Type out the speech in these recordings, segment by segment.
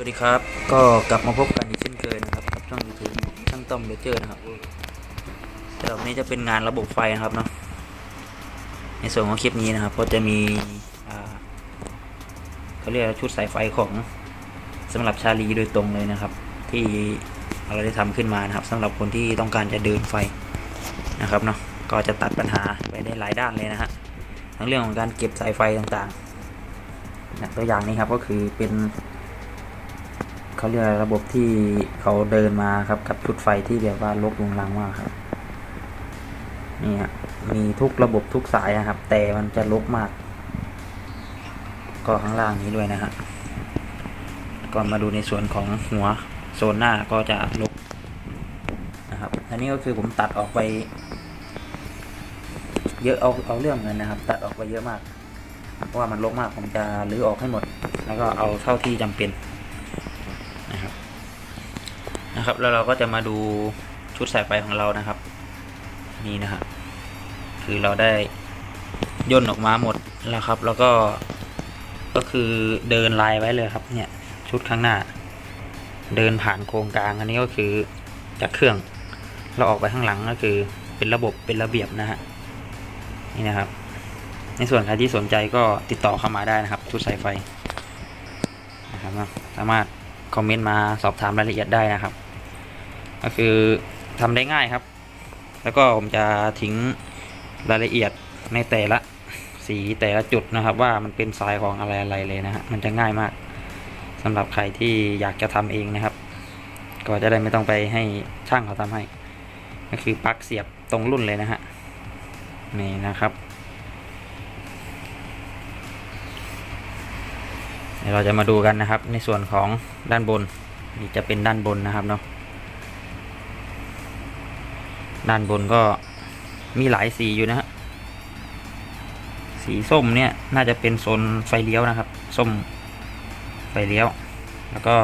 วัสดีครับ ก็กลับมาพบกันอีกเช่นเคยนะครับกับช่องยูทูบช่างต้อมเลเจอร์นะครับสำหรับนี้จะเป็นงานระบบไฟนะครับเนาะในส่วนของคลิปนี้นะครับ ก็จะมีเขาเรียกชุดสายไฟของสำหรับชาลีโดยตรงเลยนะครับ ที่เราได้ทำขึ้นมานะครับสำหรับคนที่ต้องการจะเดินไฟนะครับเนาะก็จะตัดปัญหาไปได้หลายด้านเลยนะฮะทั้งเรื่องของการเก็บสายไฟต่างๆตัวอย่างนี้ครับก็คือเป็น เขาเรียกระบบที่เขาเดินมาครับกับชุดไฟที่แบบว่าลกลงลังมากครับนี่ฮะมีทุกระบบทุกสายนะครับ แต่มันจะลกมาก ก็ข้างล่างนี้ด้วยนะฮะก่อนมาดูในส่วนของหัวโซนหน้าก็จะลกนะครับ อันนี้ก็คือผมตัดออกไปเยอะเอาเอาเรื่องเงินนะครับ ตัดออกไปเยอะมาก เพราะว่ามันลกมากผมจะรื้อออกให้หมด แล้วก็เอาเท่าที่จำเป็น นะครับ แล้วเราก็จะมาดูชุดสายไฟของเรานะครับ นี่นะฮะคือเราได้ย่นออกมาหมดแล้วครับ แล้วก็ก็คือเดินลายไว้เลยครับ เนี่ยชุดข้างหน้า เดินผ่านโครงกลางอันนี้ก็คือจากเครื่องเราออกไปข้างหลังก็คือเป็นระบบเป็นระเบียบนะฮะนี่นะครับ ในส่วนใครที่สนใจก็ติดต่อเข้ามาได้นะครับ ชุดสายไฟนะครับนะสามารถคอมเมนต์มาสอบถามรายละเอียดได้นะครับ ก็คือทำได้ง่ายครับ แล้วก็ผมจะทิ้งรายละเอียดในแต่ละสีแต่ละจุดนะครับ ว่ามันเป็นสายของอะไรอะไรเลยนะฮะมันจะง่ายมากสำหรับใครที่อยากจะทำเองนะครับ ก็จะได้ไม่ต้องไปให้ช่างเขาทำให้ ก็คือปลั๊กเสียบตรงรุ่นเลยนะฮะนี่นะครับเดี๋ยวเราจะมาดูกันนะครับในส่วนของด้านบนนี่จะเป็นด้านบนนะครับเนาะ ด้านบนก็มีหลายสีอยู่นะฮะ สีส้มเนี่ยน่าจะเป็นโซนไฟเลี้ยวนะครับ ส้มไฟเลี้ยว แล้วก็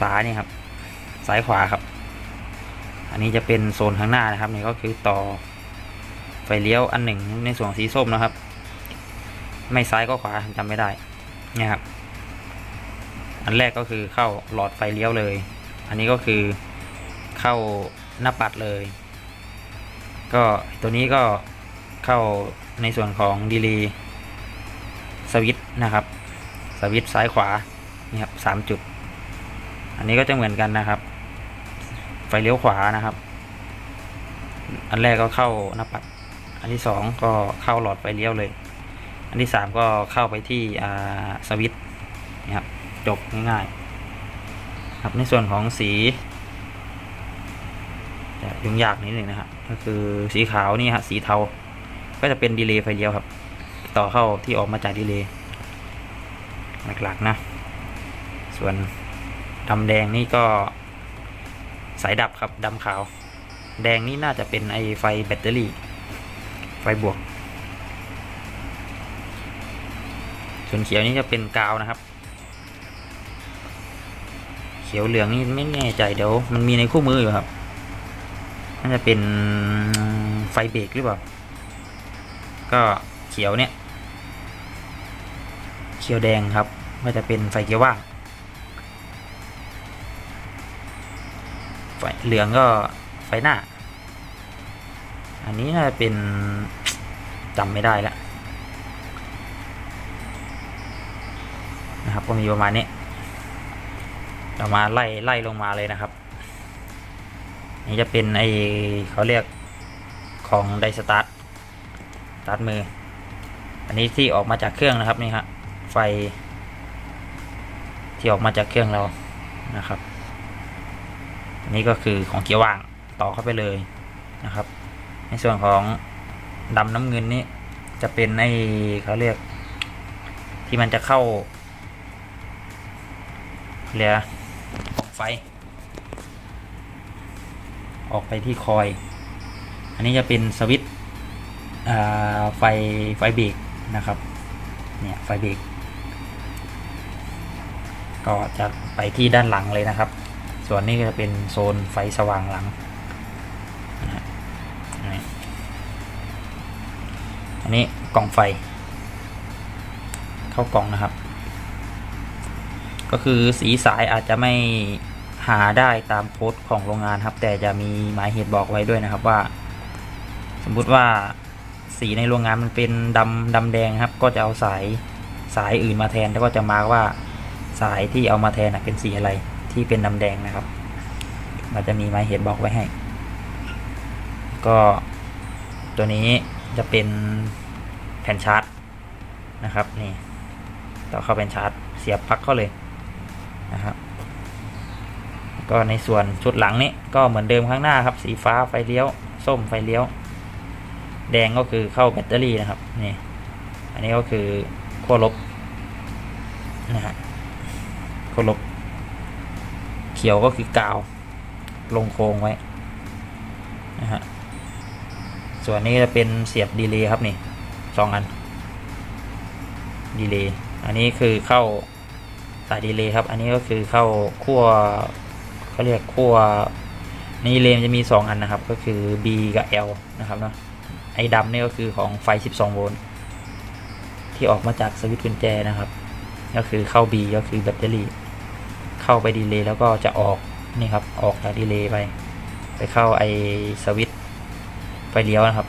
ฝานี่ครับ ซ้ายขวาครับ อันนี้จะเป็นโซนข้างหน้านะครับนี่ก็คือต่อไฟเลี้ยวอันหนึ่งในส่วนสีส้มนะครับ ไม่ซ้ายก็ขวาจำไม่ได้เนี่ยครับ อันแรกก็คือเข้าหลอดไฟเลี้ยวเลย อันนี้ก็คือเข้า หน้าปัดเลย ก็ตัวนี้ก็เข้าในส่วนของดีลีสวิตนะครับ สวิตซ้ายขวานี่ครับสามจุด อันนี้ก็จะเหมือนกันนะครับ ไฟเลี้ยวขวานะครับ อันแรกก็เข้าหน้าปัด อันที่สองก็เข้าหลอดไฟเลี้ยวเลย อันที่สามก็เข้าไปที่อ่าสวิตนี่ครับจบง่ายๆครับในส่วนของสี ยุ่งยากนิดหนึ่งนะครับก็คือสีขาวนี่ฮะสีเทา ก็จะเป็นดีเลย์ไฟเลี้ยวครับ ต่อเข้าที่ออกมาจากดีเลย์หลักๆนะ ส่วนดำแดงนี่ก็สายดับครับดำขาว แดงนี่น่าจะเป็นไอไฟแบตเตอรี่ ไฟบวก ส่วนเขียวนี่จะเป็นกาวนะครับเขียวเหลืองนี่ไม่แน่ใจเดี๋ยวมันมีในคู่มืออยู่ครับ น่าจะเป็นไฟเบรกหรือเปล่า ก็เขียวเนี่ย เขียวแดงครับก็จะเป็นไฟเกียร์ว่าง ไฟเหลืองก็ไฟหน้า อันนี้น่าจะเป็นจำไม่ได้แล้วนะครับก็มีประมาณนี้เรามาไล่ไล่ลงมาเลยนะครับ นี่จะเป็นไอเขาเรียกของไดสตาร์ทสตาร์ทมือ อันนี้ที่ออกมาจากเครื่องนะครับนี่ครับไฟ ที่ออกมาจากเครื่องเรานะครับอันนี้ก็คือของเกียร์ว่างต่อเข้าไปเลยนะครับ ในส่วนของดำน้ำเงินนี่จะเป็นไอเขาเรียก ที่มันจะเข้าเรือของไฟ ออกไปที่คอย อันนี้จะเป็นสวิตช์ไฟไฟเบรกนะครับ เนี่ยไฟเบรกก็จะไปที่ด้านหลังเลยนะครับ ส่วนนี้ก็จะเป็นโซนไฟสว่างหลังอันนี้กล่องไฟ เข้ากล่องนะครับ ก็คือสีสายอาจจะไม่ หาได้ตามโค้ดของโรงงานครับ แต่จะมีหมายเหตุบอกไว้ด้วยนะครับว่า สมมุติว่าสีในโรงงานมันเป็นดำดำแดงครับ ก็จะเอาสายสายอื่นมาแทนแล้วก็จะมาร์กว่าสายที่เอามาแทนเป็นสีอะไรที่เป็นดำแดงนะครับมันจะมีหมายเหตุบอกไว้ให้ ก็ตัวนี้จะเป็นแผ่นชาร์จนะครับนี่ต่อเข้าเป็นชาร์จเสียบปลั๊กเข้าเลยนะครับ ก็ในส่วนชุดหลังนี้ก็เหมือนเดิมข้างหน้าครับ สีฟ้าไฟเลี้ยว ส้มไฟเลี้ยว แดงก็คือเข้าแบตเตอรี่นะครับนี่อันนี้ก็คือขั้วลบนะฮะขั้วลบ เขียวก็คือกาว ลงโครงไว้นะฮะส่วนนี้จะเป็นเสียบดีเลย์ครับนี่สองอันดีเลย์อันนี้คือเข้าสายดีเลย์ครับ อันนี้ก็คือเข้าขั้ว เขาเรียกขั้วนี่เลมจะมี 2 อันนะครับ ก็คือ B กับ L นะครับเนาะไอ้ดำนี่ก็คือของไฟ 12 โวลต์ที่ออกมาจากสวิตช์กุญแจนะครับ ก็คือเข้า B ก็คือแบตเตอรี่ เข้าไปดีเลย์แล้วก็จะออกนี่ครับออกจากดีเลย์ไป ไปเข้าไอสวิตช์ไฟเลี้ยวนะครับ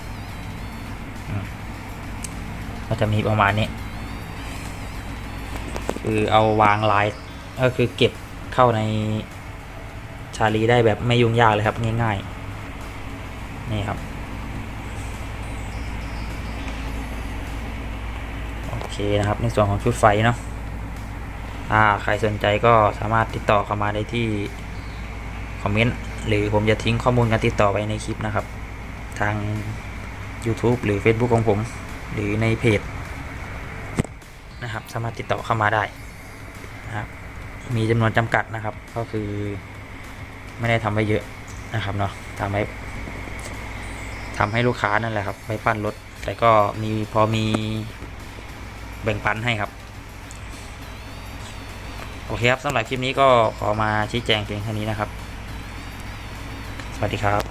ก็จะมีประมาณนี้ คือเอาวางลายก็คือเก็บเข้าใน ชาลีได้แบบไม่ยุ่งยากเลยครับง่ายๆ นี่ครับ โอเคนะครับในส่วนของชุดไฟเนาะอ่าใครสนใจก็สามารถติดต่อเข้ามาได้ที่ คอมเมนต์ หรือผมจะทิ้งข้อมูลการติดต่อไว้ในคลิปนะครับ ทาง YouTube หรือ Facebook ของผม หรือในเพจนะครับ สามารถติดต่อเข้ามาได้นะครับมีจำนวนจำกัดนะครับ ก็คือ ไม่ได้ทำไว้เยอะนะครับเนาะทำให้ทำให้ลูกค้านั่นแหละครับไปปั้นรถแต่ก็มีพอมีแบ่งปันให้ครับ โอเคครับสำหรับคลิปนี้ก็ขอมาชี้แจงเพียงแค่นี้นะครับ สวัสดีครับ